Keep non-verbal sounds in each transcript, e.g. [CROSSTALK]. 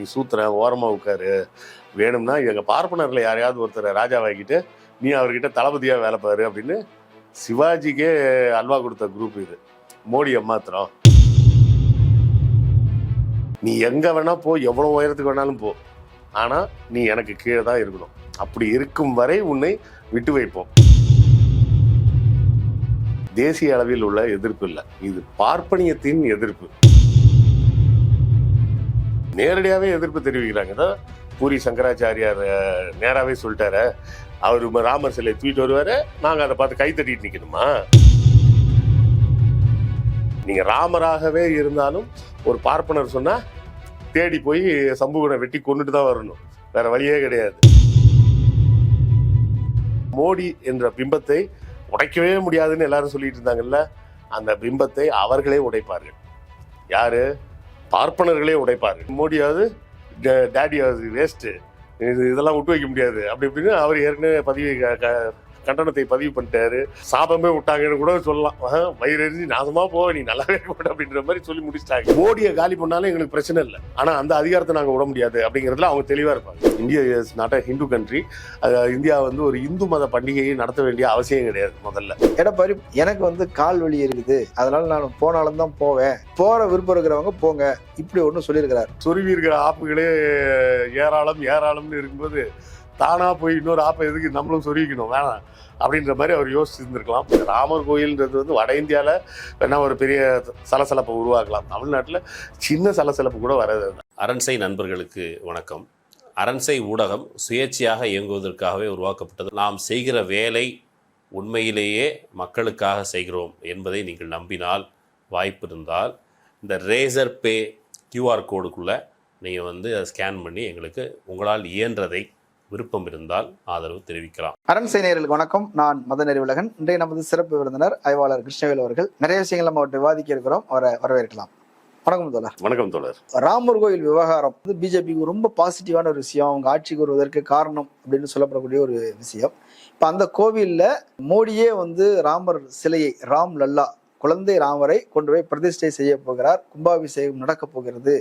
நீ சூத்துற ஓரமா உட்காரு. வேணும்னா எங்க பார்ப்பனர்ல யாரையாவது ஒருத்தரை ராஜாவாக்கிட்டு நீ அவர்கிட்ட தளபதியா வேலை பாரு அப்படின்னு சிவாஜிக்கே அல்வா கொடுத்த குரூப் இது. மோடி எம்மாத்திரம் நீ எங்க வேணா போ எவ்வளவு உயரத்துக்கு வேணாலும் போ. ஆனா நீ எனக்கு கீழே தான் இருக்கணும். அப்படி இருக்கும் வரை உன்னை விட்டு வைப்போம். தேசிய அளவில் உள்ள எதிர்ப்பு இல்லை. இது பார்ப்பனியத்தின் எதிர்ப்பு. நேரடியாகவே எதிர்ப்பு தெரிவிக்கிறாங்க. தான் பூரி சங்கராச்சாரியார் நேராகவே சொல்லிட்டாரு. அவர் ராமர் சிலை தூக்கிட்டு வருவாரு. நாங்கள் அதை பார்த்து கை தட்டிட்டு நிற்கணுமா நீங்கள் ராமராகவே இருந்தாலும் ஒரு பார்ப்பனர் சொன்னால் தேடி போய் சம்புகனை வெட்டி கொண்டுட்டு தான் வரணும். வேற வழியே கிடையாது. மோடி என்ற பிம்பத்தை உடைக்கவே முடியாதுன்னு எல்லாரும் சொல்லிட்டு இருந்தாங்கல்ல அந்த பிம்பத்தை அவர்களே உடைப்பார்கள். யாரு? பார்ப்பனர்களே உடைப்பார் மோடியாவது டே- டேடியாவது வேஸ்ட்டு. இது இதெல்லாம் விட்டு வைக்க முடியாது. அப்படி இப்படின்னு அவர் ஏற்கனவே பதிவு க- கண்டனத்தை பதிவு பண்ணிட்டாரு. சாபமே விட்டாங்கன்னு கூட சொல்லலாம். வயிறு எரிஞ்சு நாசமா போ நீ நல்லாவே மாட்ட அப்படின்ற மாதிரி சொல்லி முடிச்சிட்டாங்க. மோடியை காலி பண்ணாலும் எங்களுக்கு பிரச்சனை இல்லை. ஆனா அந்த அதிகாரத்தை நாங்க விட முடியாது அப்படிங்கிறதுல அவங்க தெளிவா இருப்பாங்க. India is not a Hindu country India வந்து ஒரு இந்து மத பண்டிகையை நடத்த வேண்டிய அவசியம் கிடையாது முதல்ல. எடப்பாடி எனக்கு வந்து கால் வலி இருக்குது அதனால நான் போனாலும் தான் போவேன். போற விருப்பம் இருக்கிறவங்க போங்க. இப்படி ஒன்று சொல்லியிருக்கிறார். சொருவி இருக்கிற ஆப்புகளே ஏராளம் ஏராளம்னு இருக்கும்போது தானா போய் இன்னொரு ஆப்பை எதுக்கு நம்மளும் சொருவிக்கணும்? வேணாம். அப்படின்ற மாதிரி அவர் யோசிச்சிருந்திருக்கலாம். ராமர் கோயில்ன்றது வந்து வட இந்தியாவில் வேணா ஒரு பெரிய சலசலப்பை உருவாக்கலாம். தமிழ்நாட்டில் சின்ன சலசலப்பு கூட வராது அரண்சை நண்பர்களுக்கு வணக்கம். அரண்சை ஊடகம் சுயேட்சையாக இயங்குவதற்காகவே உருவாக்கப்பட்டது. நாம் செய்கிற வேலை உண்மையிலேயே மக்களுக்காக செய்கிறோம் என்பதை நீங்கள் நம்பினால் வாய்ப்பு இருந்தால் இந்த ரேசர் பே கியூஆர் கோடுக்குள்ளே நீங்கள் வந்து அதை ஸ்கேன் பண்ணி எங்களுக்கு உங்களால் இயன்றதை விருப்பம் இருந்தால் ஆதரவு தெரிவிக்கலாம். அரண்சை நேயர்களுக்கு வணக்கம். நான் மத நெறிவுலகன் இன்றைய நமது சிறப்பு விருந்தினர் ஆய்வாளர் கிருஷ்ணவேல் அவர்கள். நிறைய விஷயங்கள் நம்ம விவாதிக்க இருக்கிறோம். அவரை வரவேற்கலாம். வணக்கம் தோழர். வணக்கம் தோழர். ராமர் கோயில் விவகாரம் வந்து பிஜேபிக்கு ரொம்ப பாசிட்டிவான ஒரு விஷயம். அவங்க ஆட்சிக்கு வருவதற்கு காரணம் அப்படின்னு சொல்லப்படக்கூடிய ஒரு விஷயம். இப்போ அந்த கோவிலில் மோடியே வந்து ராமர் சிலையை ராம் லல்லா குழந்தை ராமரை கொண்டு போய் பிரதிஷ்டை செய்ய போகிறார் கும்பாபிஷேகம் நடக்க போகிறது.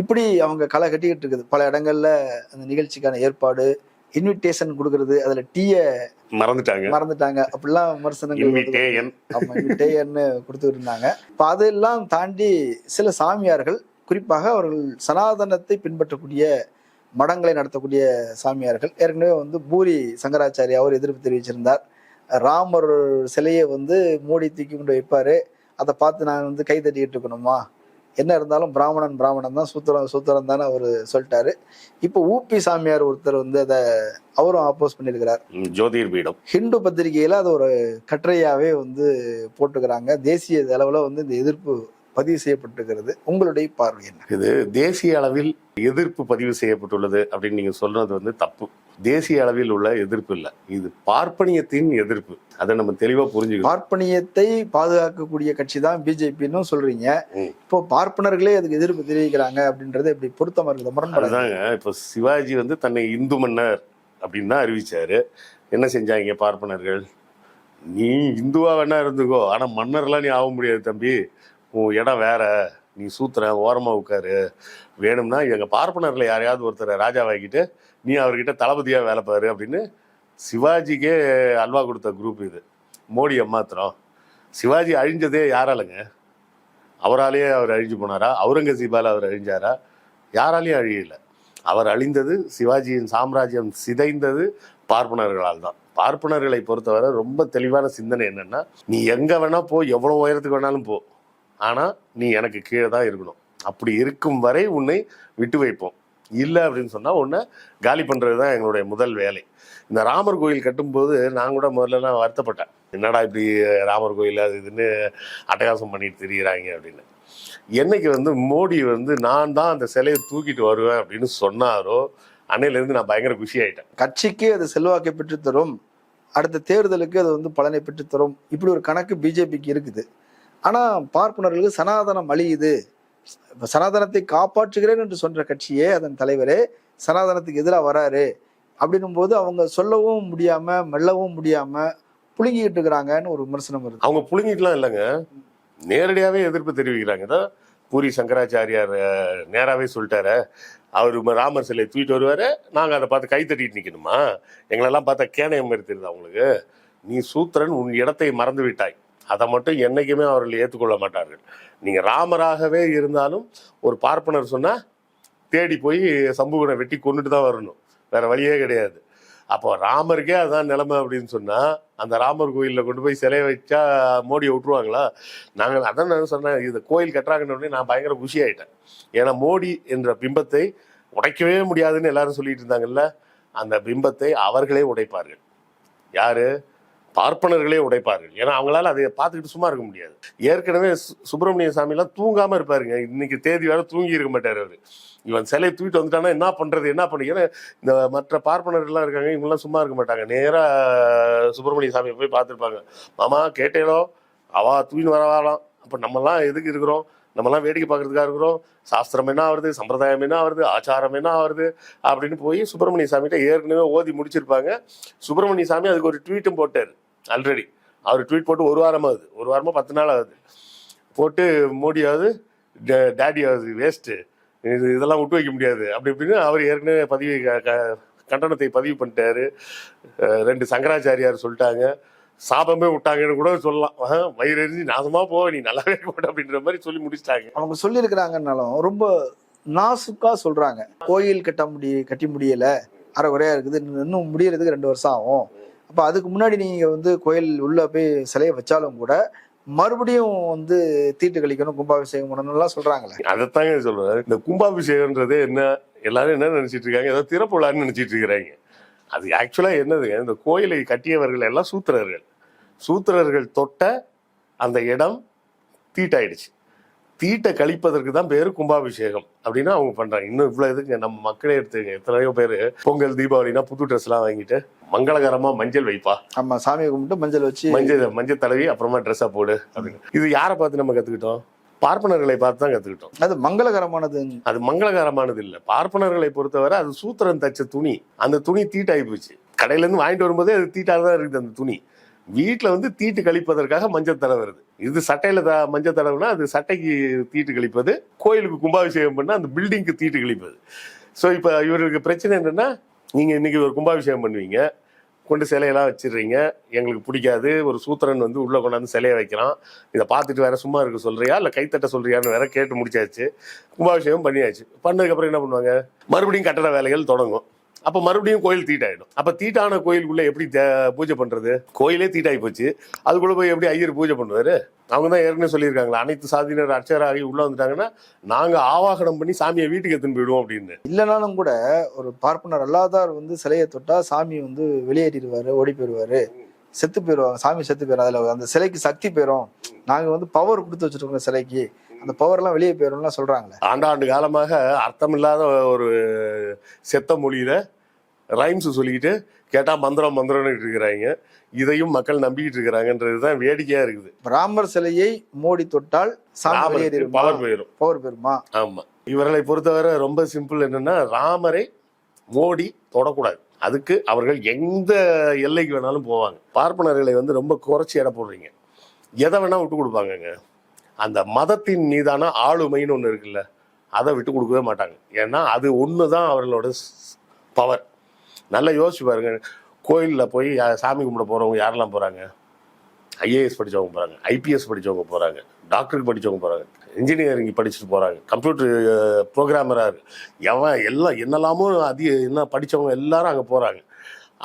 இப்படி அவங்க களை கட்டிக்கிட்டு இருக்குது. பல இடங்கள்ல அந்த நிகழ்ச்சிக்கான ஏற்பாடு இன்விடேஷன் கொடுக்கறது அதுல டீயை மறந்துட்டாங்க. மறந்துட்டாங்க. அப்படிலாம் விமர்சனங்கள் ஆமா இன்விடேயன்னு கொடுத்துட்டு இருந்தாங்க. இப்போ அதெல்லாம் தாண்டி சில சாமியார்கள் குறிப்பாக அவர்கள் சனாதனத்தை பின்பற்றக்கூடிய மடங்களை நடத்தக்கூடிய சாமியார்கள். ஏற்கனவே வந்து பூரி சங்கராச்சாரி அவர் எதிர்ப்பு தெரிவிச்சிருந்தார். ராமர் சிலையை வந்து மூடி தூக்கி கொண்டு வைப்பாரு. அதை பார்த்து நான் வந்து கை தட்டிக்கிட்டு இருக்கணுமா? என்ன இருந்தாலும் பிராமணன் பிராமணன் தான் சூத்திரம் சூத்திரம் தானே அவர் சொல்லிட்டாரு. இப்போ ஊபி சாமியார் ஒருத்தர் வந்து அதை அவரும் ஆப்போஸ் பண்ணியிருக்கிறார். ஜோதிர் பீடம். ஹிந்து பத்திரிகையில அது ஒரு கட்டுரையாவே வந்து போட்டுக்கிறாங்க தேசிய அளவுல வந்து இந்த எதிர்ப்பு பதிவு செய்யப்பட்டிருக்கிறது. உங்களுடைய பார்வை என்ன? இது தேசிய அளவில் எதிர்ப்பு பதிவு செய்யப்பட்டுள்ளது அப்படின்னு நீங்க சொல்றது வந்து தப்பு. தேசிய அளவில் உள்ள எதிர்ப்பு இல்ல. இது பார்ப்பனியத்தின் எதிர்ப்பு. அதை நம்ம தெளிவா புரிஞ்சுக்கணும். பார்ப்பனியத்தை பாதுகாக்கக்கூடிய கட்சி தான் பிஜேபின்னு சொல்றீங்க. இப்போ பார்ப்பனர்களே அதுக்கு எதிர்ப்பு தெரிவிக்கிறாங்க அப்படின்றது எப்படி பொருத்தமா இருக்குது? முரண்படாது அதுதாங்க. இப்போ சிவாஜி வந்து தன்னை இந்து மன்னர் அப்படின்னு தான் அறிவிச்சாரு. என்ன செஞ்சாங்க பார்ப்பனர்கள்? நீ இந்துவா வேணா இருந்துக்கோ. ஆனா மன்னர்லாம் நீ ஆக முடியாது தம்பி. உன் இடம் வேற. நீ சூத்துற ஓரமா உட்காரு. வேணும்னா எங்க பார்ப்பனர்ல யாரையாவது ஒருத்தரை ராஜாவாக்கிட்டு நீ அவர்கிட்ட தளபதியாக வேலை பாரு அப்படின்னு சிவாஜிக்கே அல்வா கொடுத்த குரூப் இது. மோடி எம்மாத்திரம் சிவாஜி அழிஞ்சதே யாராலங்க? அவராலேயே அவர் அழிஞ்சு போனாரா? அவுரங்கசீபால் அவர் அழிஞ்சாரா? யாராலையும் அழியல. அவர் அழிந்தது சிவாஜியின் சாம்ராஜ்யம் சிதைந்தது பார்ப்பனர்களால் தான் பார்ப்பனர்களை பொறுத்தவரை ரொம்ப தெளிவான சிந்தனை என்னென்னா நீ எங்கே வேணால் போ எவ்வளோ உயரத்துக்கு வேணாலும் போ. ஆனால் நீ எனக்கு கீழே தான் இருக்கணும். அப்படி இருக்கும் வரை உன்னை விட்டு வைப்போம். இல்லை அப்படின்னு சொன்னால் ஒன்று காலி பண்ணுறது தான் எங்களுடைய முதல் வேலை. இந்த ராமர் கோயில் கட்டும்போது நான் கூட முதல்லலாம் வருத்தப்பட்டேன். என்னடா இப்படி ராமர் கோயில் அது இதுன்னு அட்டகாசம் பண்ணிட்டு திரியிறாங்க அப்படின்னு. என்னைக்கு வந்து மோடி வந்து நான் தான் அந்த சிலையை தூக்கிட்டு வருவேன் அப்படின்னு சொன்னாரோ அன்னையிலேருந்து நான் பயங்கர குஷி ஆயிட்டேன் கட்சிக்கு அது செல்வாக்கை பெற்றுத்தரும். அடுத்த தேர்தலுக்கு அது வந்து பலனை பெற்றுத்தரும். இப்படி ஒரு கணக்கு பிஜேபிக்கு இருக்குது. ஆனால் பார்ப்பனர்களுக்கு சனாதனம் அழியுது. சனாதனத்தை காப்பாற்றுகிறேன் என்று சொன்ற கட்சியே அதன் தலைவரே சனாதனத்துக்கு எதிராக வராரு அப்படின்னும் போது அவங்க சொல்லவும் முடியாம மெல்லவும் முடியாம புழுங்கிட்டு இருக்கிறாங்கன்னு ஒரு விமர்சனம் வருது. அவங்க புழுங்கிட்டுலாம் இல்லைங்க. நேரடியாவே எதிர்ப்பு தெரிவிக்கிறாங்க. தான் பூரி சங்கராச்சாரியார் நேராகவே சொல்லிட்டாரு. அவர் ராமர் சிலை தூக்கிட்டு வருவார். நாங்கள் அதை பார்த்து கை தட்டிட்டு நிற்கணுமா எங்களெல்லாம் பார்த்தா கேணயம் மாதிரி தெரியுது அவங்களுக்கு நீ சூத்திரன் உன் இடத்தை மறந்து விட்டாய் அதை மட்டும் என்றைக்குமே அவர்கள் ஏற்றுக்கொள்ள மாட்டார்கள். நீங்கள் ராமராகவே இருந்தாலும் ஒரு பார்ப்பனர் சொன்னால் தேடி போய் சம்புகனை வெட்டி கொண்டுட்டு தான் வரணும். வேற வழியே கிடையாது. அப்போ ராமருக்கே அதான் நிலைமை அப்படின்னு சொன்னால் அந்த ராமர் கோயிலில் கொண்டு போய் சிலையை வச்சா மோடியை விட்டுருவாங்களா? நாங்கள் அதான் நான் சொன்னேன் இது கோயில் கட்டுறாங்கன்னு உடனே நான் பயங்கர குஷி ஆயிட்டேன் ஏன்னா மோடி என்ற பிம்பத்தை உடைக்கவே முடியாதுன்னு எல்லாரும் சொல்லிட்டு இருந்தாங்கல்ல அந்த பிம்பத்தை அவர்களே உடைப்பார்கள். யாரு? பார்ப்பனர்களே உடைப்பார்கள். ஏன்னா அவங்களால அதை பார்த்துக்கிட்டு சும்மா இருக்க முடியாது. ஏற்கனவே சுப்பிரமணிய சாமிலாம் தூங்காம இருப்பாருங்க. இன்னைக்கு தேதி வேற தூங்கி இருக்க மாட்டார் அவரு. இவன் சிலையை தூக்கிட்டு வந்துட்டானா என்ன பண்றது என்ன பண்ணு ஏன்னா இந்த மற்ற பார்ப்பனர்கள்லாம் இருக்காங்க இவங்கெல்லாம் சும்மா இருக்க மாட்டாங்க. நேராக சுப்பிரமணிய சாமியை போய் பார்த்துருப்பாங்க. மாமா கேட்டேனோ அவா தூக்கின்னு வரவாலாம் அப்போ நம்மலாம் எதுக்கு இருக்கிறோம்? நம்மலாம் வேடிக்கை பார்க்கறதுக்காக இருக்கிறோம். சாஸ்திரம் என்ன ஆகுது சம்பிரதாயம் என்ன ஆகுது ஆச்சாரம் என்ன ஆகுது அப்படின்னு போய் சுப்பிரமணிய சாமிகிட்ட ஏற்கனவே ஓதி முடிச்சிருப்பாங்க. சுப்பிரமணிய சாமி அதுக்கு ஒரு ட்வீட்டும் போட்டார். ஆல்ரெடி அவர் ட்வீட் போட்டு ஒரு வாரம் ஆகுது. ஒரு வாரமாக பத்து நாள் ஆகுது. போட்டு மோடியாவது ஆகுது. வேஸ்ட்டு இது இதெல்லாம் விட்டு வைக்க முடியாது. அப்படி இப்படின்னு அவர் ஏற்கனவே பதிவு க- க- கண்டனத்தை பதிவு பண்ணிட்டாரு. ரெண்டு சங்கராச்சாரியார் சொல்லிட்டாங்க. சாபமே விட்டாங்கன்னு கூட சொல்லலாம். ஆஹ், வயிறு எரிஞ்சு நாசமா போ நீ நல்லாவே இருக்க அப்படின்ற மாதிரி சொல்லி முடிச்சிட்டாங்க. அவங்க சொல்லியிருக்கிறாங்கன்னாலும் ரொம்ப நாசுக்கா சொல்றாங்க. கோயில் கட்ட முடிய கட்டி முடியல. அரை குறையா இருக்குது. இன்னும் முடியறதுக்கு ரெண்டு வருஷம் ஆகும். அப்போ அதுக்கு முன்னாடி நீங்கள் வந்து கோயில் உள்ளே போய் சிலையை வச்சாலும் கூட மறுபடியும் வந்து தீட்டு கழிக்கணும் கும்பாபிஷேகம் பண்ணணும்லாம் சொல்கிறாங்களே சொல்றாங்களே. அதைத்தாங்க சொல்றாரு. இந்த கும்பாபிஷேகம்ன்றது என்ன? எல்லாரும் என்ன நினைச்சிட்டு இருக்காங்க? ஏதோ திறப்பு விழான்னு நினைச்சிட்டு இருக்கிறாங்க. அது ஆக்சுவலாக என்னதுங்க இந்த கோயிலை கட்டியவர்கள் எல்லாம் சூத்திரர்கள். சூத்திரர்கள் தொட்ட அந்த இடம் தீட்டாயிடுச்சு. தீட்டை கழிப்பதற்கு தான் பேரு கும்பாபிஷேகம் அப்படின்னு அவங்க பண்றாங்க. இன்னும் இவ்வளவு இதுங்க நம்ம மக்களே எடுத்துங்க எத்தனையோ பேர் பொங்கல் தீபாவளினா புது ட்ரெஸ் எல்லாம் வாங்கிட்டு மங்களகரமா மஞ்சள் வைப்பா. ஆமா சாமியை கும்பிட்டு மஞ்சள் வச்சு மஞ்சள் மஞ்சள் தடவி அப்புறமா ட்ரெஸ்ஸை போடு அப்படின்னு. இது யாரை பார்த்து நம்ம கத்துக்கிட்டோம்? பார்ப்பனர்களை பார்த்து தான் கத்துக்கிட்டோம். அது மங்களகரமானது. அது மங்களகரமானது இல்ல. பார்ப்பனர்களை பொறுத்தவரை அது சூத்திரன் தச்ச துணி. அந்த துணி தீட்டாகி போச்சு. கடையில இருந்து வாங்கிட்டு வரும்போதே அது தீட்டாக தான் இருக்குது அந்த துணி. வீட்டில் வந்து தீட்டு கழிப்பதற்காக மஞ்சள் தடவுறது வருது. இது சட்டையில த மஞ்சள் தடவுனா அது சட்டைக்கு தீட்டு கழிப்பது கோயிலுக்கு கும்பாபிஷேகம் பண்ணால் அந்த பில்டிங்க்கு தீட்டு கழிப்பது. ஸோ இப்போ இவருக்கு பிரச்சனை என்னென்னா நீங்கள் இன்னைக்கு ஒரு கும்பாபிஷேகம் பண்ணுவீங்க கொண்டு சிலையெல்லாம் வச்சிடுறீங்க எங்களுக்கு பிடிக்காது ஒரு சூத்திரன் வந்து உள்ளே கொண்டாந்து சிலையை வைக்கிறான் இதை பார்த்துட்டு வேற சும்மா இருக்க சொல்றியா இல்லை கைத்தட்ட சொல்றியான்னு வேற கேட்டு முடிச்சாச்சு கும்பாபிஷேகம் பண்ணியாச்சு. பண்ணதுக்கப்புறம் என்ன பண்ணுவாங்க? மறுபடியும் கட்டட வேலைகள் தொடங்கும். அப்போ மறுபடியும் கோயில் தீட்டாயிடும். அப்போ தீட்டான கோயிலுக்குள்ள எப்படி பூஜை பண்றது? கோயிலே தீட்டாகி போச்சு. அதுக்குள்ள போய் எப்படி ஐயர் பூஜை பண்ணுவாரு? அவங்க தான் ஏற்கனவே சொல்லியிருக்காங்களா அனைத்து சாதியினர் அர்ச்சகராகி உள்ள வந்துட்டாங்கன்னா நாங்க ஆவாகனம் பண்ணி சாமியை வீட்டுக்கு எடுத்துன்னு போயிடுவோம் அப்படின்னு. இல்லைனாலும் கூட ஒரு பார்ப்பனர் அல்லாதார் வந்து சிலையை தொட்டா சாமி வந்து வெளியேறிடுவாரு ஓடி போயிடுவாரு செத்து போயிடுவாங்க சாமி செத்து போயிடும் அதுல அந்த சிலைக்கு சக்தி போயிடும் நாங்க வந்து பவர் கொடுத்து வச்சிருக்கோம் சிலைக்கு அந்த பவர் எல்லாம் வெளியே போயிடும்லாம் சொல்றாங்களே. ஆண்டாண்டு காலமாக அர்த்தமில்லாத ஒரு செத்த மொழியில ரைம்ஸ் சொல்லிக்கிட்டு கேட்டா மந்திரம் மந்திரம்னு இருக்கிறாங்க. இதையும் மக்கள் நம்பிக்கிட்டு இருக்கிறாங்கன்றது தான் வேடிக்கையா இருக்குது. ராமர் சிலையை மோடி தொட்டால் பவர் போயிடும் பவர் போயிருமா. ஆமா. இவர்களை பொறுத்தவரை ரொம்ப சிம்பிள் என்னன்னா ராமரை மோடி தொடக்கூடாது. அதுக்கு அவர்கள் எந்த எல்லைக்கு வேணாலும் போவாங்க. பார்ப்பனர்களை வந்து ரொம்ப குறைச்சி எடை போடுறீங்க. எதை வேணா விட்டு கொடுப்பாங்கங்க. அந்த மதத்தின் மீதான ஆளுமைன்னு ஒன்று இருக்குல்ல அதை விட்டு கொடுக்கவே மாட்டாங்க. ஏன்னா அது ஒன்று தான் அவர்களோட பவர் நல்லா யோசிச்சு பாருங்க. கோயிலில் போய் யா- சாமி கும்பிட போகிறவங்க யாரெல்லாம் போகிறாங்க ஐஏஎஸ் படித்தவங்க போகிறாங்க ஐபிஎஸ் படித்தவங்க போகிறாங்க டாக்டருக்கு படித்தவங்க போகிறாங்க இன்ஜினியரிங் படிச்சுட்டு போகிறாங்க கம்ப்யூட்டர் ப்ரோக்ராமராக எவன் எல்லாம் என்னெல்லாமோ அதிக என்ன படித்தவங்க எல்லாரும் அங்கே போகிறாங்க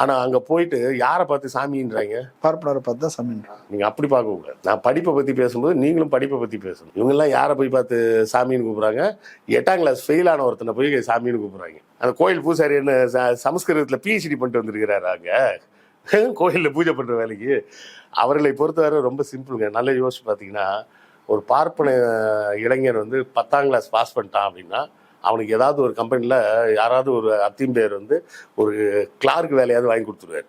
ஆனால் அங்கே போயிட்டு யாரை பார்த்து சாமின்றாங்க? பார்ப்பனரை பார்த்து தான் சாமின்றாங்க. நீங்க அப்படி பார்க்க கூடாது நான் படிப்பை பத்தி பேசும்போது நீங்களும் படிப்பை பத்தி பேசணும். இவங்க எல்லாம் யாரை போய் பார்த்து சாமின்னு கூப்பிடுறாங்க? எட்டாம் கிளாஸ் ஃபெயில் ஆன ஒருத்தனை போய் சாமின்னு கூப்பிடுறாங்க. அந்த கோயில் பூசாரி என்ன சமஸ்கிருதத்துல பிஹெச்டி பண்ணிட்டு வந்திருக்கிறாரு அங்க. [LAUGHS] கோயில்ல பூஜை பண்ற வேலைக்கு. அவர்களை பொறுத்தவரை ரொம்ப சிம்பிளுங்க. நல்லா யோசிச்சு பார்த்தீங்கன்னா ஒரு பார்ப்பன இளைஞர் வந்து பத்தாம் கிளாஸ் பாஸ் பண்ணிட்டான் அப்படின்னா அவனுக்கு ஏதாவது ஒரு கம்பெனியில் யாராவது ஒரு அத்தியும் பேர் வந்து ஒரு கிளார்க் வேலையாவது வாங்கி கொடுத்துருவாரு.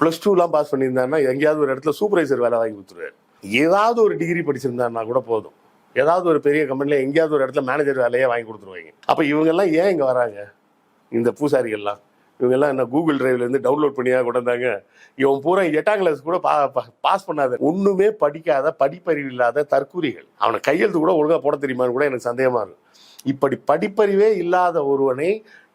ப்ளஸ் டூலாம் பாஸ் பண்ணியிருந்தாருன்னா எங்கேயாவது ஒரு இடத்துல சூப்பர்வைசர் வேலை வாங்கி கொடுத்துருவாரு. ஏதாவது ஒரு டிகிரி படிச்சிருந்தாருன்னா கூட போதும். ஏதாவது ஒரு பெரிய கம்பெனியில் எங்கேயாவது ஒரு இடத்துல மேனேஜர் வேலையே வாங்கி கொடுத்துருவாங்க. அப்போ இவங்கெல்லாம் ஏன் இங்கே வராங்க? இந்த பூசாரிகள்லாம். இவங்கெல்லாம் என்ன கூகுள் டிரைவ்லேருந்து டவுன்லோட் பண்ணியா கூட இருந்தாங்க. இவன் பூரா எட்டாம் கிளாஸ் கூட பா பாஸ் பண்ணாத ஒன்றுமே படிக்காத படிப்பறிவு இல்லாத தற்கூரிகள் அவனை கையெழுத்து கூட ஒழுங்காக போட தெரியுமான்னு கூட எனக்கு சந்தேகமாக இருக்கும் இப்படி படிப்பறிவே இல்லாத ஒருவனை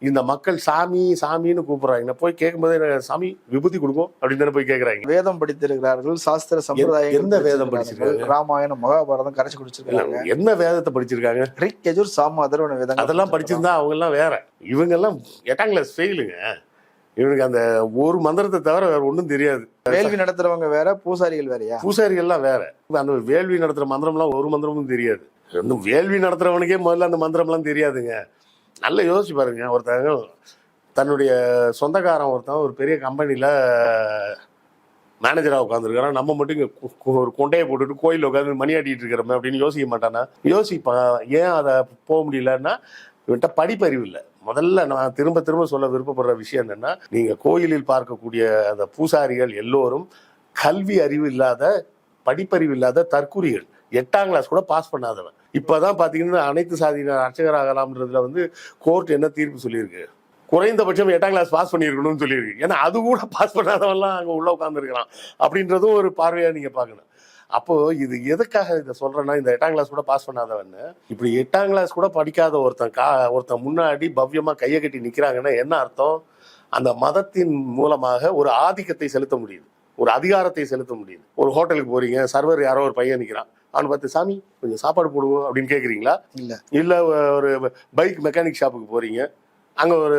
இந்த மக்கள் சாமி சாமின்னு கூப்பிடுறாங்க. போய் கேட்கும்போது சாமி விபூதி கொடுக்கும் அப்படின்னு தானே போய் கேட்கறாங்க. வேதம் படித்திருக்கிறார்கள் சாஸ்திர சம்பிரதாயங்கள் எந்த வேதம் படிச்சிருக்கிறார்கள். ராமாயணம் மகாபாரதம் கரைச்சு குடிச்சிருக்காங்க. என்ன வேதத்தை படிச்சிருக்காங்க? ரிக் கெஜூர் சாம அதர்வன வேதங்கள் அதெல்லாம் படிச்சிருந்தா அவங்க எல்லாம் வேற. இவங்க எல்லாம் எட்டாம் கிளாஸ் ஃபெயிலுங்க. இவனுக்கு அந்த ஒரு மந்திரத்தை தவிர வேற ஒன்றும் தெரியாது. வேள்வி நடத்துறவங்க வேற பூசாரிகள் வேறயா? பூசாரிகள்லாம் வேற. அந்த வேள்வி நடத்துற மந்திரம்லாம் ஒரு மந்திரமும் தெரியாது. இன்னும் வேள்வி நடத்துறவனுக்கே முதல்ல அந்த மந்திரம்லாம் தெரியாதுங்க. நல்லா யோசிச்சு பாருங்க. ஒருத்தங்க தன்னுடைய சொந்தக்காரன் ஒருத்தன் ஒரு பெரிய கம்பெனியில் மேனேஜராக உட்காந்துருக்கான் நம்ம மட்டும் இங்கே ஒரு கொண்டையை போட்டுட்டு கோயிலில் உட்காந்து மணி ஆட்டிட்டு இருக்கிறோமே அப்படின்னு யோசிக்க மாட்டானா? யோசிப்பான். ஏன் அதை போக முடியலன்னா இவன்கிட்ட படிப்பறிவு இல்லை. முதல்ல நான் திரும்ப திரும்ப சொல்ல விருப்பப்படுற விஷயம் என்னென்னா நீங்கள் கோயிலில் பார்க்கக்கூடிய அந்த பூசாரிகள் எல்லோரும் கல்வி அறிவு இல்லாத படிப்பறிவு இல்லாத தற்குறிகள். எட்டாம் கிளாஸ் கூட பாஸ் பண்ணாதவன். இப்போதான் பார்த்தீங்கன்னா அனைத்து சாதியினர் அர்ச்சகராகலாம்ன்றதுல வந்து கோர்ட் என்ன தீர்ப்பு சொல்லியிருக்கு? குறைந்தபட்சம் எட்டாம் கிளாஸ் பாஸ் பண்ணியிருக்கணும்னு சொல்லியிருக்கு. ஏன்னா அது கூட பாஸ் பண்ணாதவன்லாம் அங்கே உள்ள உட்காந்துருக்கிறான் அப்படின்றதும் ஒரு பார்வையாக நீங்கள் பார்க்கணும். அப்போ இது எதுக்காக இதை சொல்றேன்னா இந்த எட்டாம் கிளாஸ் கூட பாஸ் பண்ணாதவன் இப்படி எட்டாம் கிளாஸ் கூட படிக்காத ஒருத்தன் கா ஒருத்தன் முன்னாடி பவ்யமா கையை கட்டி நிக்கிறாங்கன்னா என்ன அர்த்தம்? அந்த மதத்தின் மூலமாக ஒரு ஆதிக்கத்தை செலுத்த முடியுது ஒரு அதிகாரத்தை செலுத்த முடியுது ஒரு ஹோட்டலுக்கு போறீங்க சர்வர் யாரோ ஒரு பையன் நிக்கிறான். அவனை பார்த்து சாமி கொஞ்சம் சாப்பாடு போடுவோம் அப்படின்னு கேக்குறீங்களா? இல்ல. இல்ல ஒரு பைக் மெக்கானிக் ஷாப்புக்கு போறீங்க. அங்க ஒரு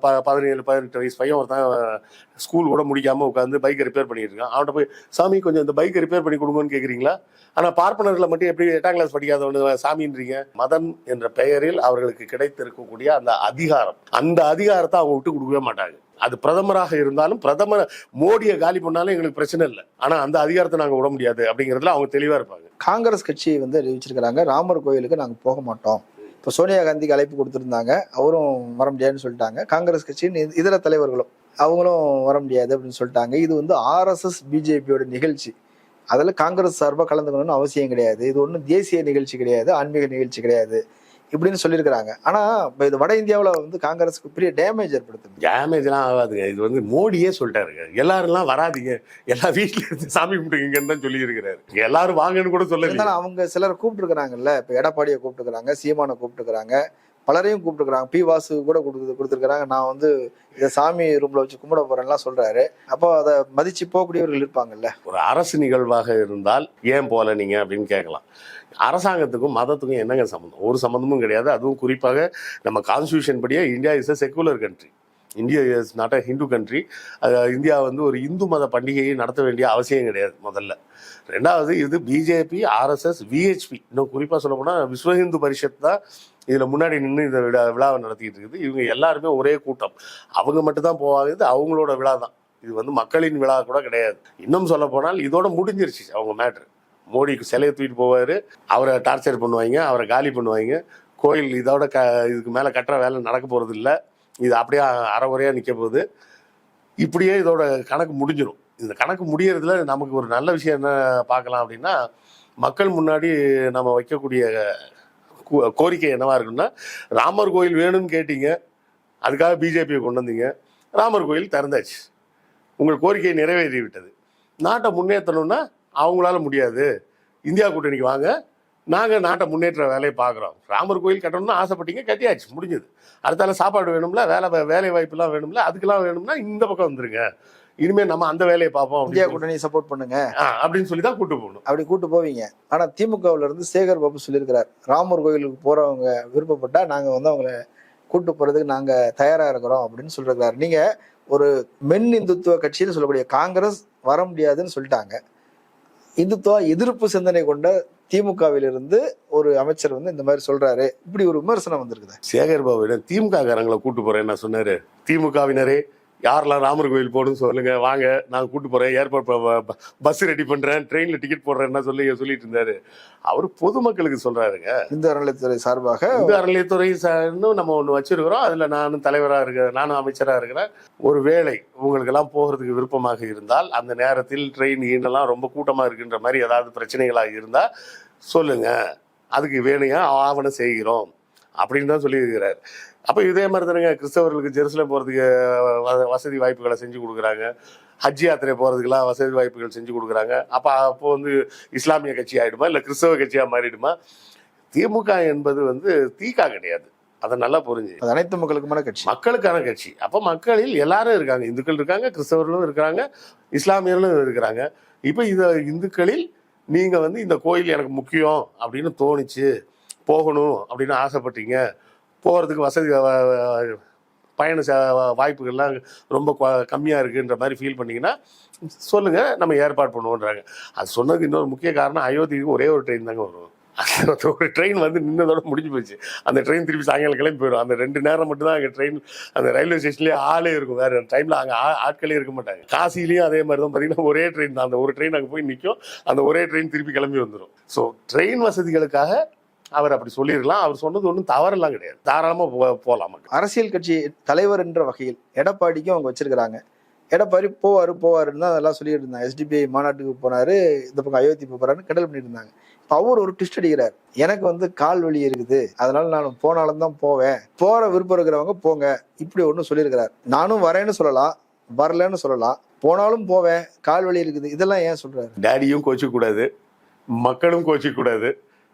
ப பதினேழு பதினெட்டு வயசு பையன் ஒருத்தன் ஸ்கூல் கூட முடிக்காம உட்காந்து பைக்கை ரிப்பேர் பண்ணிட்டு இருக்கான். அவன்கிட்ட போய் சாமி கொஞ்சம் இந்த பைக்கை ரிப்பேர் பண்ணி கொடுங்கன்னு கேக்குறீங்களா? ஆனா பார்ப்பனர்களை மட்டும் எப்படி எட்டாம் கிளாஸ் படிக்காதவனு சாமின்றீங்க. மதம் என்ற பெயரில் அவர்களுக்கு கிடைத்திருக்கக்கூடிய அந்த அதிகாரம். அந்த அதிகாரத்தை அவங்க விட்டு கொடுக்கவே மாட்டாங்க. அது பிரதமராக இருந்தாலும் பிரதமர் மோடியை காலி பண்ணாலும் எங்களுக்கு பிரச்சனை இல்லை. ஆனா அந்த அதிகாரத்தை நாங்க விட முடியாது அப்படிங்கறதுல அவங்க தெளிவா இருப்பாங்க. காங்கிரஸ் கட்சி வந்து அறிவிச்சிருக்கிறாங்க. ராமர் கோயிலுக்கு நாங்க போக மாட்டோம். இப்போ சோனியா காந்திக்கு அழைப்பு கொடுத்துருந்தாங்க. அவரும் வர முடியாதுன்னு சொல்லிட்டாங்க. காங்கிரஸ் கட்சியின் இதர தலைவர்களும் அவங்களும் வர முடியாது அப்படின்னு சொல்லிட்டாங்க. இது வந்து ஆர்எஸ்எஸ் பிஜேபியோட நிகழ்ச்சி. அதில் காங்கிரஸ் சார்பாக கலந்துக்கணும்னு அவசியம் கிடையாது. இது ஒன்றும் தேசிய நிகழ்ச்சி கிடையாது ஆன்மீக நிகழ்ச்சி கிடையாது. இப்படின்னு சொல்லியிருக்கிறாங்க. ஆனா இப்போ இது வட இந்தியாவில் வந்து காங்கிரஸுக்கு பெரிய டேமேஜ் ஏற்படுத்துது. டேமேஜ்லாம் ஆகாதுங்க. இது வந்து மோடியே சொல்லிட்டாருங்க. எல்லாரும்லாம் வராதீங்க. எல்லா வீட்ல இருந்து சாமி கும்பிட்டுங்கன்னு தான் சொல்லி இருக்கிறாரு எல்லாரும் வாங்கன்னு கூட சொல்லல. இருந்தாலும் அவங்க சிலர் கூப்பிட்டுருக்காங்கல்ல இப்போ எடப்பாடியை கூப்பிட்டுக்கிறாங்க சீமானை கூப்பிட்டுக்கிறாங்க பலரையும் கூப்பிட்டுக்கிறாங்க பி வாசு கூட கொடுத்து கொடுத்துருக்காங்க நான் வந்து இதை சாமி ரூம்ல வச்சு கும்பிட போறேன்லாம் சொல்றாரு. அப்போ அதை மதிச்சு போகக்கூடியவர்கள் இருப்பாங்கல்ல. ஒரு அரசு நிகழ்வாக இருந்தால் ஏன் போல நீங்க அப்படின்னு கேட்கலாம். அரசாங்கத்துக்கும் மதத்துக்கும் என்னங்க சம்மந்தம் ஒரு சம்மந்தமும் கிடையாது. அதுவும் குறிப்பாக நம்ம கான்ஸ்டியூஷன் படியே India is a secular country India is not a Hindu country India வந்து ஒரு இந்து மத பண்டிகையை நடத்த வேண்டிய அவசியம் கிடையாது முதல்ல. ரெண்டாவது இது பிஜேபி ஆர்எஸ்எஸ் விஹெச்பி இன்னும் குறிப்பாக சொல்ல போனால் விஸ்வ ஹிந்து பரிஷத் தான் இதில் முன்னாடி நின்று இந்த விழா விழாவை நடத்திட்டு இருக்குது. இவங்க எல்லாருமே ஒரே கூட்டம். அவங்க மட்டும்தான் போவாங்க இது அவங்களோட விழா தான். இது வந்து மக்களின் விழா கூட கிடையாது. இன்னும் சொல்ல போனால் இதோட முடிஞ்சிருச்சு அவங்க மேட்ரு மோடிக்கு சிலையை தூக்கிட்டு போவார். அவரை டார்ச்சர் பண்ணுவாங்க அவரை காலி பண்ணுவாங்க. கோயில் இதோட க இதுக்கு மேலே கட்டுற வேலை நடக்க போகிறது இல்லை இது அப்படியே அறகுறையாக நிற்க போகுது. இப்படியே இதோட கணக்கு முடிஞ்சிடும் இந்த கணக்கு முடியறதுல நமக்கு ஒரு நல்ல விஷயம் என்ன பார்க்கலாம் அப்படின்னா மக்கள் முன்னாடி நம்ம வைக்கக்கூடிய கோரிக்கை என்னவா இருக்குன்னா ராமர் கோயில் வேணும்னு கேட்டீங்க அதுக்காக பிஜேபியை கொண்டு வந்தீங்க ராமர் கோயில் திறந்தாச்சு. உங்கள் கோரிக்கையை நிறைவேறி விட்டது நாட்டை முன்னேற்றணும்னா அவங்களால முடியாது. இந்தியா கூட்டணிக்கு வாங்க. நாங்கள் நாட்டை முன்னேற்ற வேலையை பார்க்குறோம். ராமர் கோயில் கட்டணும்னு ஆசைப்பட்டீங்க கட்டியாச்சு முடிஞ்சது. அடுத்தால சாப்பாடு வேணும்ல வேலை வேலை வாய்ப்புலாம் வேணும்ல அதுக்கெல்லாம் வேணும்னா இந்த பக்கம் வந்துருங்க. இனிமேல் நம்ம அந்த வேலையை பார்ப்போம் இந்தியா கூட்டணி சப்போர்ட் பண்ணுங்க. அப்படின்னு சொல்லி தான் கூட்டு போகணும். அப்படி கூட்டு போவீங்க. ஆனா திமுகவுல இருந்து சேகர் பாபு சொல்லியிருக்கிறார் ராமர் கோயிலுக்கு போறவங்க விருப்பப்பட்டா நாங்க வந்து அவங்கள கூட்டு போறதுக்கு நாங்க தயாரா இருக்கிறோம் அப்படின்னு சொல்லிருக்கிறாரு நீங்க ஒரு மென் இந்துத்துவ கட்சின்னு சொல்லக்கூடிய காங்கிரஸ் வர முடியாதுன்னு சொல்லிட்டாங்க. இந்துத்துவ எதிர்ப்பு சிந்தனை கொண்ட திமுகவிலிருந்து ஒரு அமைச்சர் வந்து இந்த மாதிரி சொல்றாரு. இப்படி ஒரு விமர்சனம் வந்திருக்குது. சேகர் பாபு திமுக காரங்களை கூட்டு போறேன் என்ன சொன்னாரு. திமுகவினரே யாரெல்லாம் ராமர் கோயில் போகணும்னு சொல்லுங்க வாங்க நான் கூட்டு போறேன் ஏர்போர்ட் பஸ் ரெடி பண்றேன் ட்ரெயின்ல டிக்கெட் போடுறேன்னா சொல்லி சொல்லிட்டு இருந்தாரு. அவர் பொதுமக்களுக்கு சொல்றாருங்க. இந்து அறநிலையத்துறை சார்பாக இந்து அறநிலையத்துறை இன்னும் நம்ம ஒன்று வச்சிருக்கிறோம். அதுல நானும் தலைவராக இருக்கிறேன் நானும் அமைச்சராக இருக்கிறேன் ஒரு வேளை உங்களுக்கெல்லாம் போகிறதுக்கு விருப்பமாக இருந்தால் அந்த நேரத்தில் ட்ரெயின் ஈனெல்லாம் ரொம்ப கூட்டமா இருக்குன்ற மாதிரி ஏதாவது பிரச்சனைகளாக இருந்தா சொல்லுங்க. அதுக்கு வேணுங்க ஆவணம் செய்கிறோம். அப்படின்னு தான் சொல்லியிருக்கிறார். அப்போ இதே மாதிரி தானுங்க கிறிஸ்தவர்களுக்கு ஜெருசலம் போகிறதுக்கு வசதி வாய்ப்புகளை செஞ்சு கொடுக்குறாங்க. ஹஜ் யாத்திரை போகிறதுக்கெல்லாம் வசதி வாய்ப்புகள் செஞ்சு கொடுக்குறாங்க. அப்போ அப்போ வந்து இஸ்லாமிய கட்சி ஆகிடுமா இல்லை கிறிஸ்தவ கட்சியாக மாறிடுமா? திமுக என்பது வந்து தீகா கிடையாது. அதை நல்லா புரிஞ்சு அது அனைத்து மக்களுக்குமான கட்சி. மக்களுக்கான கட்சி. அப்போ மக்களில் எல்லாரும் இருக்காங்க. இந்துக்கள் இருக்காங்க கிறிஸ்தவர்களும் இருக்கிறாங்க இஸ்லாமியர்களும் இருக்கிறாங்க. இப்போ இத இந்துக்களில் நீங்க வந்து இந்த கோயில் எனக்கு முக்கியம் அப்படின்னு தோணுச்சு போகணும் அப்படின்னு ஆசைப்பட்டீங்க. போகிறதுக்கு வசதி பயண வாய்ப்புகள்லாம் ரொம்ப கம்மியாக இருக்குன்ற மாதிரி ஃபீல் பண்ணிங்கன்னா சொல்லுங்கள் நம்ம ஏற்பாடு பண்ணுவோன்றாங்க. அது சொன்னதுக்கு இன்னொரு முக்கிய காரணம் அயோத்திக்கு ஒரே ஒரு ட்ரெயின் தாங்க வரும். அந்த ஒரு ட்ரெயின் வந்து நின்னதோட முடிஞ்சு போச்சு. அந்த ட்ரெயின் திருப்பி சாயங்காலம் கிளம்பி போயிடும் அந்த ரெண்டு நேரம் மட்டும்தான் அங்கே ட்ரெயின் அந்த ரயில்வே ஸ்டேஷன்லேயே ஆளே இருக்கும். வேற டைமில் அங்கே ஆட்களே இருக்க மாட்டாங்க. காசிலையும் அதே மாதிரி தான். பார்த்தீங்கன்னா ஒரே ட்ரெயின் தான். அந்த ஒரு ட்ரெயின் அங்கே போய் நிற்கும் அந்த ஒரே ட்ரெயின் திருப்பி கிளம்பி வந்துடும் ஸோ ட்ரெயின் வசதிகளுக்காக அவர் அப்படி சொல்லியிருக்கலாம். அவர் சொன்னது ஒன்றும் தவறெல்லாம் கிடையாது. தாராளமாக போகலாம் அரசியல் கட்சி தலைவர் என்ற வகையில் எடப்பாடிக்கும் அவங்க வச்சிருக்கிறாங்க. எடப்பாடி போவாரு போவாருன்னு தான் அதெல்லாம் சொல்லிட்டு இருந்தாங்க எஸ்டிபிஐ மாநாட்டுக்கு போனாரு இந்த பக்கம் அயோத்தி போறாருன்னு கிண்டல் பண்ணிட்டு இருந்தாங்க இப்போ அவர் ஒரு ட்விஸ்ட் அடிக்கிறார். எனக்கு வந்து கால் வலி இருக்குது. அதனால நான் போனாலும் தான் போவேன். போற விருப்பம் இருக்கிறவங்க போங்க. இப்படி ஒன்று சொல்லியிருக்கிறார். நானும் வரேன்னு சொல்லலாம். வரலன்னு சொல்லலாம். போனாலும் போவேன். கால் வலி இருக்குது. இதெல்லாம் ஏன் சொல்றாரு? டேடியும் கோச்சிக்கூடாது மக்களும் கோச்சிக்கூடாது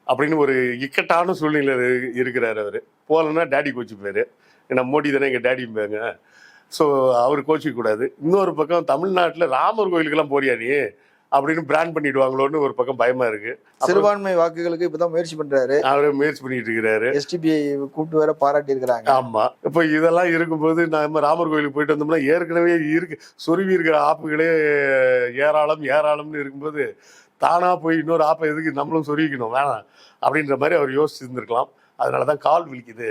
அப்படின்னு ஒரு இக்கட்டான சூழ்நிலை இருக்கிறார் அவர். போகலன்னா டேடி கோச்சிப்பாரு ஏன்னா மோடி தானே எங்கள் டேடிம்பாங்க ஸோ அவர் கோச்சிக்கூடாது இன்னொரு பக்கம் தமிழ்நாட்டில் ராமர் கோயிலுக்கெல்லாம் போறியா நீ? அப்படின்னு பிராண்ட் பண்ணிடுவாங்களோன்னு ஒரு பக்கம் பயமா இருக்கு. சிறுபான்மை வாக்குகளுக்கு இப்பதான் முயற்சி பண்றாரு. அவரே முயற்சி பண்ணிட்டு இருக்கிறாரு. எஸ்டிபிஐ கூப்பிட்டு வேற பாராட்டி இருக்கிறாங்க. ஆமா. இப்போ இதெல்லாம் இருக்கும்போது நம்ம ராமர் கோயிலுக்கு போயிட்டு வந்தோம்னா ஏற்கனவே இருக்கு. சொருவி இருக்கிற ஆப்புகளே ஏராளம் ஏராளம்னு இருக்கும்போது தானா போய் இன்னொரு ஆப்பை எதுக்கு நம்மளும் சொல்லிக்கணும் வேணாம் அப்படின்ற மாதிரி அவர் யோசிச்சிருந்துருக்கலாம். அதனால தான் கால் வலிக்குது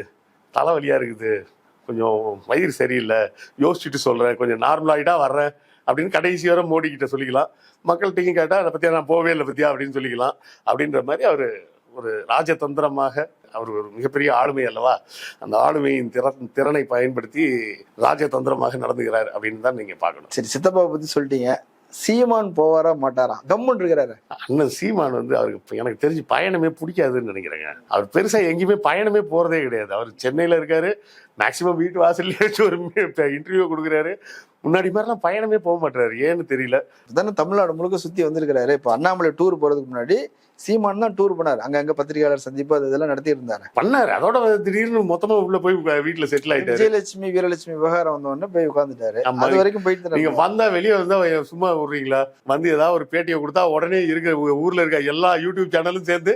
தலைவலியாக இருக்குது கொஞ்சம் வயிறு சரியில்லை யோசிச்சுட்டு சொல்கிறேன் கொஞ்சம் நார்மலாகிட்டா வர்றேன் அப்படின்னு கடைசி வர மோடி கிட்ட சொல்லிக்கலாம். மக்கள்கிட்டையும் கேட்டால் அதை பற்றியா நான் போவே இல்லை பற்றியா அப்படின்னு சொல்லிக்கலாம். அப்படின்ற மாதிரி அவர் ஒரு ராஜதந்திரமாக அவர் ஒரு மிகப்பெரிய ஆளுமை அல்லவா அந்த ஆளுமையின் திறன் திறனை பயன்படுத்தி ராஜதந்திரமாக நடந்துகிறார் அப்படின்னு தான் நீங்கள் பார்க்கணும். சரி சித்தப்பாவை பற்றி சொல்லிட்டீங்க. சீமான் போவாரா மாட்டாரா? கம்முன் இருக்கிறாரு. அண்ணன் சீமான் வந்து அவருக்கு எனக்கு தெரிஞ்சு பயணமே பிடிக்காதுன்னு நினைக்கிறேங்க. அவர் பெருசா எங்கேயுமே பயணமே போறதே கிடையாது. அவர் சென்னையில இருக்காரு மேக்சிமம் வீட்டு வாசல்லே வச்சு ஒரு இன்டர்வியூ கொடுக்குறாரு. முன்னாடி மாதிரிலாம் பயணமே போக மாட்டாரு ஏன்னு தெரியல. தானே தமிழ்நாடு முழுக்க சுத்தி வந்திருக்கிறாரு. இப்போ அண்ணாமலை டூர் போறதுக்கு முன்னாடி சீமான் தான் டூர் பண்ணாரு அங்க அங்க பத்திரிகையாளர் சந்திப்பு அது இதெல்லாம் நடத்தி இருந்தாரு பண்ணாரு. அதோட திடீர்னு மொத்தமா உள்ள போய் வீட்டுல செட்டில் ஆயிட்டாரு. விஜயலட்சுமி வீரலட்சுமி விவகாரம் வந்த உடனே போய் உட்காந்துட்டாரு. அது வரைக்கும் போயிட்டு நீங்க இருந்தாரு. வந்தா வெளியே வந்தா சும்மா விடுறீங்களா? வந்து ஏதாவது ஒரு பேட்டியை கொடுத்தா உடனே இருக்கிற ஊ- ஊர்ல இருக்க எல்லா யூடியூப் சேனலும் சேர்ந்து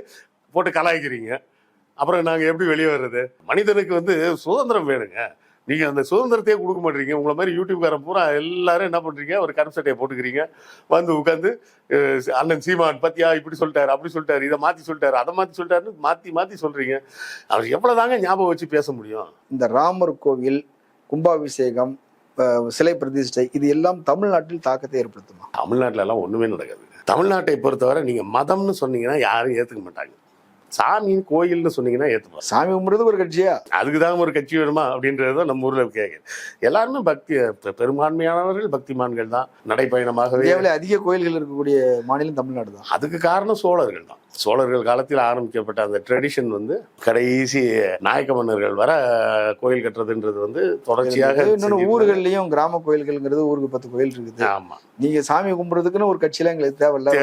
போட்டு கலாய்க்கிறீங்க. அப்புறம் நாங்க எப்படி வெளியே வர்றது? மனிதனுக்கு வந்து சுதந்திரம் வேணுங்க. நீங்க அந்த சுதந்திரத்தையே கொடுக்க மாட்டீங்க உங்களை மாதிரி யூடியூப்காரன் பூரா எல்லாரும் என்ன பண்றீங்க? ஒரு கருப்பு சட்டையை போட்டுக்கிறீங்க. வந்து உட்காந்து அண்ணன் சீமான் பத்தியா இப்படி சொல்லிட்டாரு அப்படி சொல்லிட்டாரு இதை மாத்தி சொல்லிட்டாரு அதை மாத்தி சொல்லிட்டாருன்னு மாத்தி மாத்தி சொல்றீங்க. அவர் எவ்வளவுதாங்க ஞாபகம் வச்சு பேச முடியும்? இந்த ராமர் கோவில் கும்பாபிஷேகம் சிலை பிரதிஷ்டை இது எல்லாம் தமிழ்நாட்டில் தாக்கத்தை ஏற்படுத்துமா? தமிழ்நாட்டுல எல்லாம் ஒண்ணுமே நடக்காது தமிழ்நாட்டை பொறுத்தவரை நீங்க மதம்னு சொன்னீங்கன்னா யாரும் ஏத்துக்க மாட்டாங்க. சாமியின் கோயில்னு சொன்னீங்கன்னா ஏத்துப்பாங்க சாமி கும்பிடுறது ஒரு கட்சியா? அதுக்கு தான் ஒரு கட்சி வேணுமா அப்படின்றது நம்ம ஊர்ல கேட்குது எல்லாருமே பக்தி பெரும்பான்மையானவர்கள் பக்திமான்கள் தான். நடைப்பயணமாகவே அதிக கோயில்கள் இருக்கக்கூடிய மாநிலம் தமிழ்நாடு தான். அதுக்கு காரணம் சோழர்கள் தான். சோழர்கள் காலத்தில் ஆரம்பிக்கப்பட்ட அந்த ட்ரெடிஷன் வந்து கடைசி நாயக்க மன்னர்கள் வர கோயில் கட்டுறதுன்றது வந்து தொடர்ச்சியாக செஞ்சிருந்தாங்க. ஊர்கள்லயும் கிராம கோயில்கள்ங்கிறது ஊருக்கு பத்து கோயில் இருக்குது. ஆமா. நீங்க சாமி கும்பிடுறதுக்குன்னு ஒரு கட்சியில எங்களுக்கு தேவையில்ல.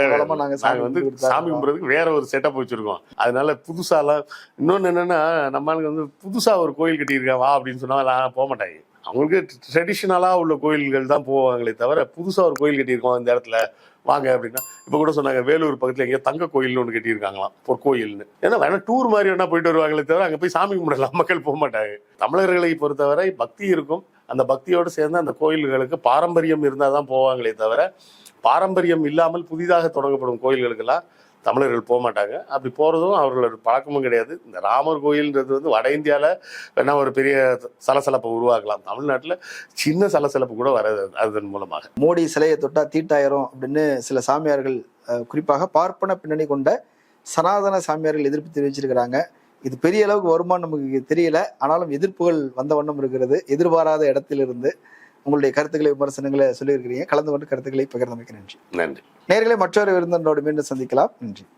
நாங்க சாமி வந்து சாமி கும்பிட்றதுக்கு வேற ஒரு செட்டப் வச்சிருக்கோம். அதனால புதுசாலாம் இன்னொன்னு என்னன்னா நம்ம ஆளுங்க வந்து புதுசா ஒரு கோயில் கட்டியிருக்கா வா அப்படின்னு சொன்னா நான் போக மாட்டாங்க. அவங்களுக்கு ட்ரெடிஷ்னலா உள்ள கோயில்கள் தான் போவாங்களே தவிர புதுசா ஒரு கோயில் கட்டியிருக்கோம் இந்த இடத்துல. வாங்க அப்படின்னா இப்போ கூட சொன்னாங்க வேலூர் பக்கத்தில் எங்கேயோ தங்க கோயில்னு ஒன்று கட்டியிருக்காங்களாம் ஒரு கோயில்னு. ஏன்னா வேணா டூர் மாதிரி வேணா போயிட்டு வருவாங்களே தவிர அங்கே போய் சாமி கும்பிடலாம். மக்கள் போக மாட்டாங்க. தமிழர்களை பொறுத்தவரை பக்தி இருக்கும். அந்த பக்தியோடு சேர்ந்து அந்த கோயில்களுக்கு பாரம்பரியம் இருந்தால் தான் போவாங்களே தவிர பாரம்பரியம் இல்லாமல் புதிதாக தொடங்கப்படும் கோயில்களுக்கெல்லாம் தமிழர்கள் போக மாட்டாங்க அப்படி போகிறதும் அவர்களோட பழக்கமும் கிடையாது. இந்த ராமர் கோயில்ன்றது வந்து வட இந்தியாவில் வேணால் ஒரு பெரிய சலசலப்பை உருவாக்கலாம். தமிழ்நாட்டில் சின்ன சலசலப்பு கூட வராது அதன் மூலமாக. மோடி சிலையை தொட்டால் தீட்டாயிரும் அப்படின்னு சில சாமியார்கள் குறிப்பாக பார்ப்பன பின்னணி கொண்ட சனாதன சாமியார்கள் எதிர்ப்பு தெரிவிச்சிருக்கிறாங்க. இது பெரிய அளவுக்கு வருமானம் நமக்கு தெரியல. ஆனாலும் எதிர்ப்புகள் வந்த வண்ணம் இருக்கிறது. எதிர்பாராத இடத்திலிருந்து உங்களுடைய கருத்துக்களை விமர்சனங்களை சொல்லியிருக்கிறீங்க. கலந்து கொண்டு கருத்துக்களை பகிர்ந்தமைக்க நன்றி. நன்றி. நேர்களை மற்றொரு விருந்தினரோடு மீண்டும் சந்திக்கலாம். நன்றி.